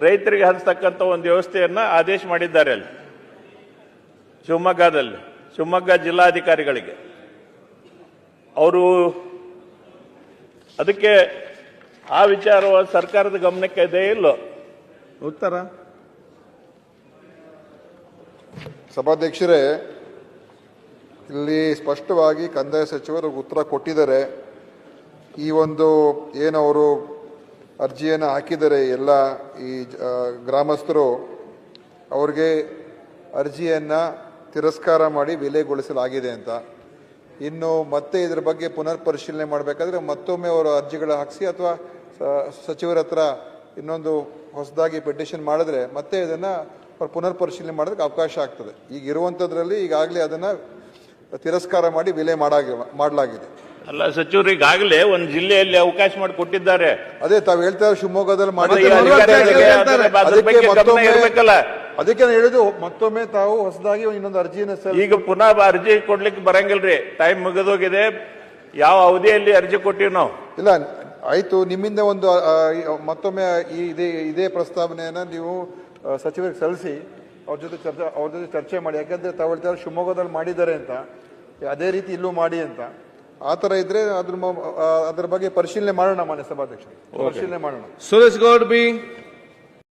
ರೈತರಿಗೆ ಹಂಚತಕ್ಕಂಥ ಒಂದು ವ್ಯವಸ್ಥೆಯನ್ನು ಆದೇಶ ಮಾಡಿದ್ದಾರೆ ಅಲ್ಲಿ. ಶಿವಮೊಗ್ಗದಲ್ಲಿ ಶಿವಮೊಗ್ಗ ಜಿಲ್ಲಾಧಿಕಾರಿಗಳಿಗೆ. ಅವರು ಅದಕ್ಕೆ ಆ ವಿಚಾರ ಸರ್ಕಾರದ ಗಮನಕ್ಕೆ ಇದೆ ಇಲ್ಲೋ? ಉತ್ತರ. ಸಭಾಧ್ಯಕ್ಷರೇ ಇಲ್ಲಿ ಸ್ಪಷ್ಟವಾಗಿ ಕಂದಾಯ ಸಚಿವರು ಉತ್ತರ ಕೊಟ್ಟಿದ್ದಾರೆ. ಈ ಒಂದು ಏನು ಅವರು ಅರ್ಜಿಯನ್ನು ಹಾಕಿದರೆ ಎಲ್ಲ ಈ ಗ್ರಾಮಸ್ಥರು ಅವ್ರಿಗೆ ಅರ್ಜಿಯನ್ನು ತಿರಸ್ಕಾರ ಮಾಡಿ ವಿಲೆಗೊಳಿಸಲಾಗಿದೆ ಅಂತ. ಇನ್ನು ಮತ್ತೆ ಇದರ ಬಗ್ಗೆ ಪುನರ್ ಪರಿಶೀಲನೆ ಮಾಡಬೇಕಾದ್ರೆ ಮತ್ತೊಮ್ಮೆ ಅವರು ಅರ್ಜಿಗಳು ಹಾಕಿಸಿ ಅಥವಾ ಸಚಿವರ ಹತ್ರ ಇನ್ನೊಂದು ಹೊಸದಾಗಿ ಪೆಟಿಷನ್ ಮಾಡಿದ್ರೆ ಮತ್ತೆ ಇದನ್ನು ಅವ್ರು ಪುನರ್ ಪರಿಶೀಲನೆ ಮಾಡೋದಕ್ಕೆ ಅವಕಾಶ ಆಗ್ತದೆ. ಈಗ ಇರುವಂಥದ್ರಲ್ಲಿ ಈಗಾಗಲೇ ಅದನ್ನು ತಿರಸ್ಕಾರ ಮಾಡಿ ವಿಲೆ ಮಾಡಾಗಿ, ಮಾಡಲಾಗಿದೆ. ಅಲ್ಲ ಸಚಿವರು ಈಗಾಗಲೇ ಒಂದು ಜಿಲ್ಲೆಯಲ್ಲಿ ಅವಕಾಶ ಮಾಡಿ ಕೊಟ್ಟಿದ್ದಾರೆ. ಅದೇ ತಾವು ಹೇಳ್ತಾ ಶಿವಮೊಗ್ಗದಲ್ಲಿ ಮಾಡಿರ್ಬೇಕಲ್ಲ ಅದಕ್ಕೆ ಇರ್ಬೇಕಲ್ಲ. ನಾನು ಹೇಳಿದ್ದು ಮತ್ತೊಮ್ಮೆ ತಾವು ಹೊಸದಾಗಿ ಇನ್ನೊಂದು ಅರ್ಜಿನ ಈಗ ಪುನಃ ಅರ್ಜಿ ಕೊಡ್ಲಿಕ್ಕೆ ಬರಂಗಿಲ್ರಿ ಟೈಮ್ ಮುಗಿದೋಗಿದೆ. ಯಾವ ಅವಧಿಯಲ್ಲಿ ಅರ್ಜಿ ಕೊಟ್ಟಿವಿ ನಾವು? ಇಲ್ಲ ಆಯ್ತು. ನಿಮ್ಮಿಂದ ಒಂದು ಮತ್ತೊಮ್ಮೆ ಈ ಇದೇ ಇದೇ ಪ್ರಸ್ತಾವನೆಯನ್ನ ನೀವು ಸಚಿವರಿಗೆ ಸಲ್ಲಿಸಿ ಅವ್ರ ಜೊತೆ ಚರ್ಚೆ ಅವ್ರ ಜೊತೆ ಚರ್ಚೆ ಮಾಡಿ. ಯಾಕಂದ್ರೆ ತಾವು ಹೇಳ್ತಾರೆ ಶಿವಮೊಗ್ಗದಲ್ಲಿ ಮಾಡಿದ್ದಾರೆ ಅಂತ. ಅದೇ ರೀತಿ ಇಲ್ಲೂ ಮಾಡಿ ಅಂತ. ಆ ಥರ ಇದ್ರೆ ಅದ್ರ ಮ- ಆ, ಅದ್ರ ಬಗ್ಗೆ ಪರಿಶೀಲನೆ ಮಾಡೋಣ ಮಾನ್ಯ ಸಭಾಧ್ಯಕ್ಷ ಪರಿಶೀಲನೆ ಮಾಡೋಣ. Suresh Gaud B